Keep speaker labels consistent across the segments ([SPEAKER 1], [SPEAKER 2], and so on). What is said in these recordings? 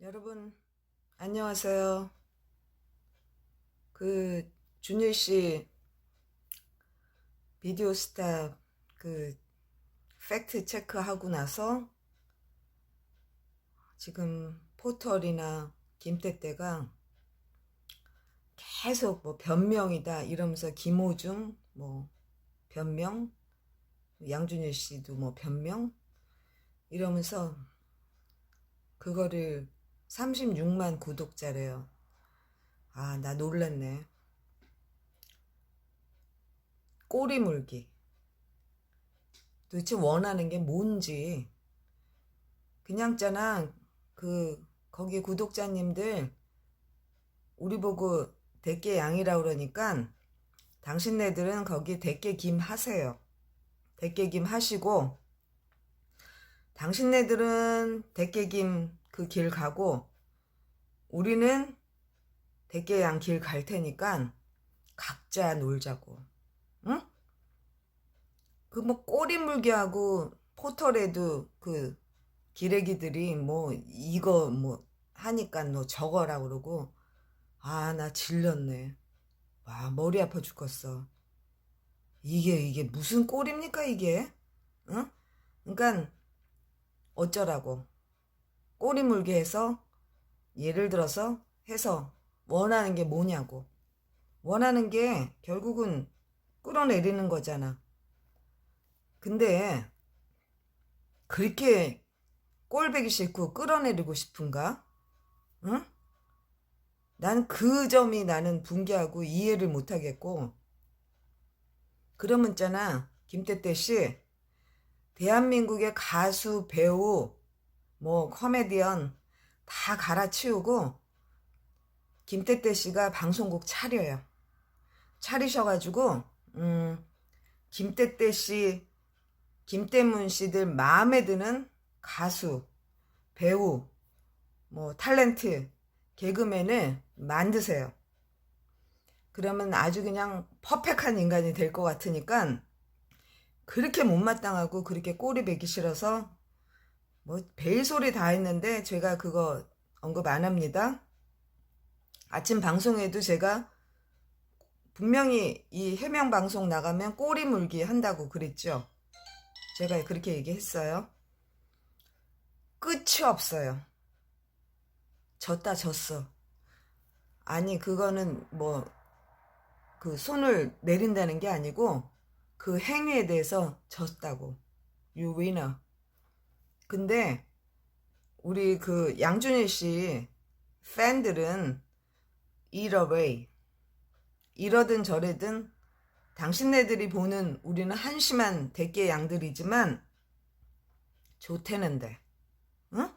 [SPEAKER 1] 여러분 안녕하세요. 그 준일 씨 비디오 스타 그 팩트 체크하고 나서 지금 포털이나 김태태가 계속 뭐 변명이다 이러면서 김호중 뭐 변명 양준일 씨도 뭐 변명 이러면서 그거를 36만 구독자래요. 아, 나 놀랐네. 꼬리 물기. 도대체 원하는 게 뭔지. 그냥 있잖아. 그, 거기 구독자님들, 우리 보고 대깨 양이라 그러니까, 당신네들은 거기 대깨 김 하세요. 대깨 김 하시고, 당신네들은 대깨 김 그 길 가고 우리는 대깨양 길 갈 테니까 각자 놀자고. 응? 그 뭐 꼬리 물게 하고 포털에도 그 기레기들이 뭐 이거 뭐 하니까 너 적어라 그러고 아 나 질렸네. 와 머리 아파 죽겠어. 이게 이게 무슨 꼴입니까 이게? 응? 그러니까 어쩌라고. 꼬리 물게 해서 예를 들어서 해서 원하는 게 뭐냐고. 원하는 게 결국은 끌어내리는 거잖아. 근데 그렇게 꼴배기 싫고 끌어내리고 싶은가? 응? 난 그 점이 나는 붕괴하고 이해를 못하겠고 그러면 있잖아 김태태 씨 대한민국의 가수 배우 뭐 코미디언 다 갈아치우고 김태태 씨가 방송국 차려요. 차리셔가지고 음 김태태 씨, 김태문 씨들 마음에 드는 가수, 배우, 뭐 탤런트, 개그맨을 만드세요. 그러면 아주 그냥 퍼펙한 인간이 될 것 같으니까 그렇게 못마땅하고 그렇게 꼬리 베기 싫어서 뭐 벨소리 다 했는데 제가 그거 언급 안 합니다. 아침 방송에도 제가 분명히 이 해명 방송 나가면 꼬리 물기 한다고 그랬죠. 제가 그렇게 얘기했어요. 끝이 없어요. 졌다 졌어. 아니 그거는 뭐 그 손을 내린다는 게 아니고 그 행위에 대해서 졌다고. You winner. 근데 우리 그 양준일 씨 팬들은 이러웨이 이러든 저러든 당신네들이 보는 우리는 한심한 대깨 양들이지만 좋대는데 응?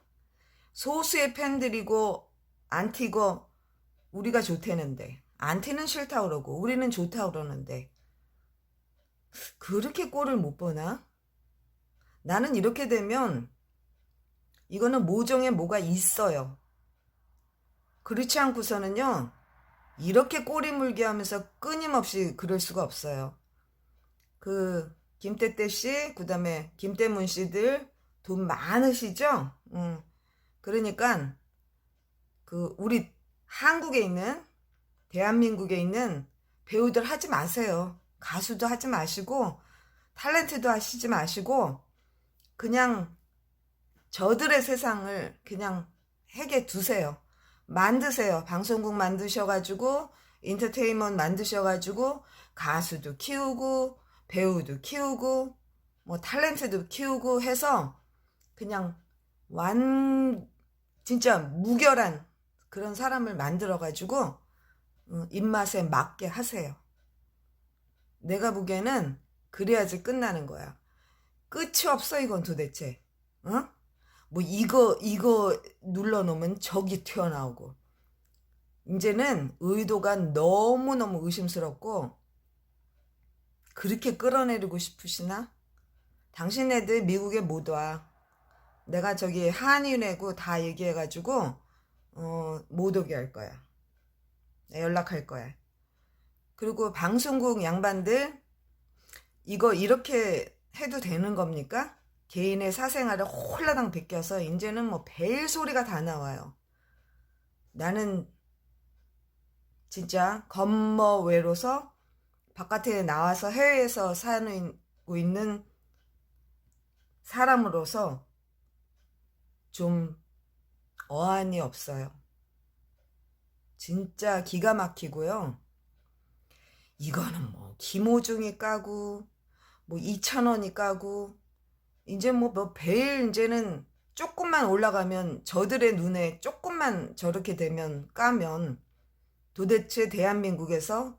[SPEAKER 1] 소수의 팬들이고 안티고 우리가 좋대는데 안티는 싫다 그러고 우리는 좋다 그러는데 그렇게 꼴을 못 보나? 나는 이렇게 되면 이거는 모종에 뭐가 있어요. 그렇지 않고서는요, 이렇게 꼬리 물게 하면서 끊임없이 그럴 수가 없어요. 그, 김태태 씨, 그 다음에 김태문 씨들 돈 많으시죠? 음. 그러니까, 그, 우리 한국에 있는, 대한민국에 있는 배우들 하지 마세요. 가수도 하지 마시고, 탤런트도 하시지 마시고, 그냥 저들의 세상을 그냥 핵에 두세요. 만드세요. 방송국 만드셔가지고, 인터테인먼트 만드셔가지고, 가수도 키우고, 배우도 키우고, 뭐, 탤런트도 키우고 해서, 그냥, 완, 진짜 무결한 그런 사람을 만들어가지고, 어, 입맛에 맞게 하세요. 내가 보기에는 그래야지 끝나는 거야. 끝이 없어, 이건 도대체. 어? 뭐 이거 이거 눌러 놓으면 적이 튀어나오고 이제는 의도가 너무너무 의심스럽고 그렇게 끌어내리고 싶으시나? 당신네들 미국에 못 와. 내가 저기 한인회고 다 얘기해가지고 어, 못 오게 할 거야. 연락할 거야. 그리고 방송국 양반들 이거 이렇게 해도 되는 겁니까? 개인의 사생활을 홀라당 베껴서 이제는 뭐 벨 소리가 다 나와요. 나는 진짜 검머외로서 바깥에 나와서 해외에서 살고 있는 사람으로서 좀 어안이 없어요. 진짜 기가 막히고요. 이거는 뭐 김호중이 까고 뭐 이찬원이 까고 이제 뭐, 뭐 매일 이제는 조금만 올라가면 저들의 눈에 조금만 저렇게 되면 까면 도대체 대한민국에서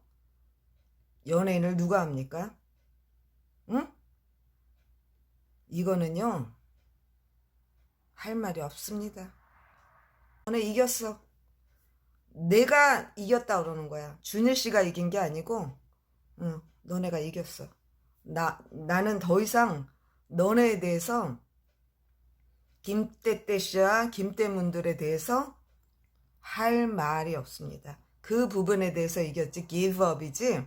[SPEAKER 1] 연예인을 누가 합니까? 응? 이거는요 할 말이 없습니다. 너네 이겼어. 내가 이겼다 그러는 거야. 준일 씨가 이긴 게 아니고, 응, 너네가 이겼어. 나 나는 더 이상 너네에 대해서 김때때 씨와 김때문들에 대해서 할 말이 없습니다. 그 부분에 대해서 이겼지 up이지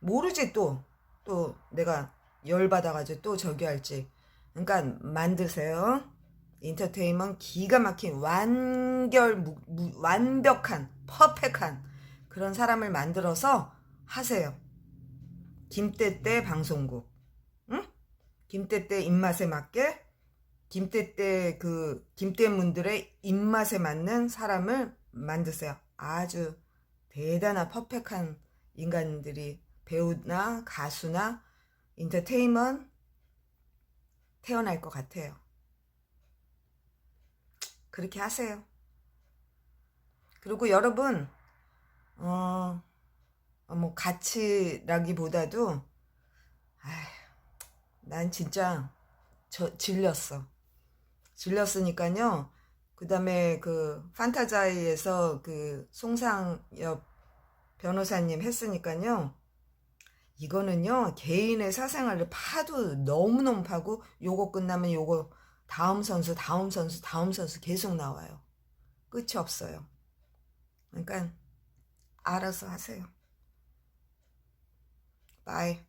[SPEAKER 1] 모르지 또또 내가 열받아가지고 또 저기 할지 그러니까 만드세요 인터테인먼트 기가 막힌 완결 무, 무- 완벽한 퍼펙한 그런 사람을 만들어서 하세요 김때때 방송국 응? 김때때 입맛에 맞게 김때때 그 김때문들의 입맛에 맞는 사람을 만드세요. 아주 대단한 퍼펙한 인간들이 배우나 가수나 인터테인먼트 태어날 것 같아요. 그렇게 하세요. 그리고 여러분, 어, 어, 뭐 같이라기보다도, 아휴, 난 진짜 저 질렸어. 질렸으니까요. 그 다음에 그 판타자이에서 그 송상엽 변호사님 했으니까요. 이거는요, 개인의 사생활을 파도 너무너무 파고, 요거 끝나면 요거 다음 선수, 다음 선수, 다음 선수 계속 나와요. 끝이 없어요. 그러니까, 알아서 하세요. 바이.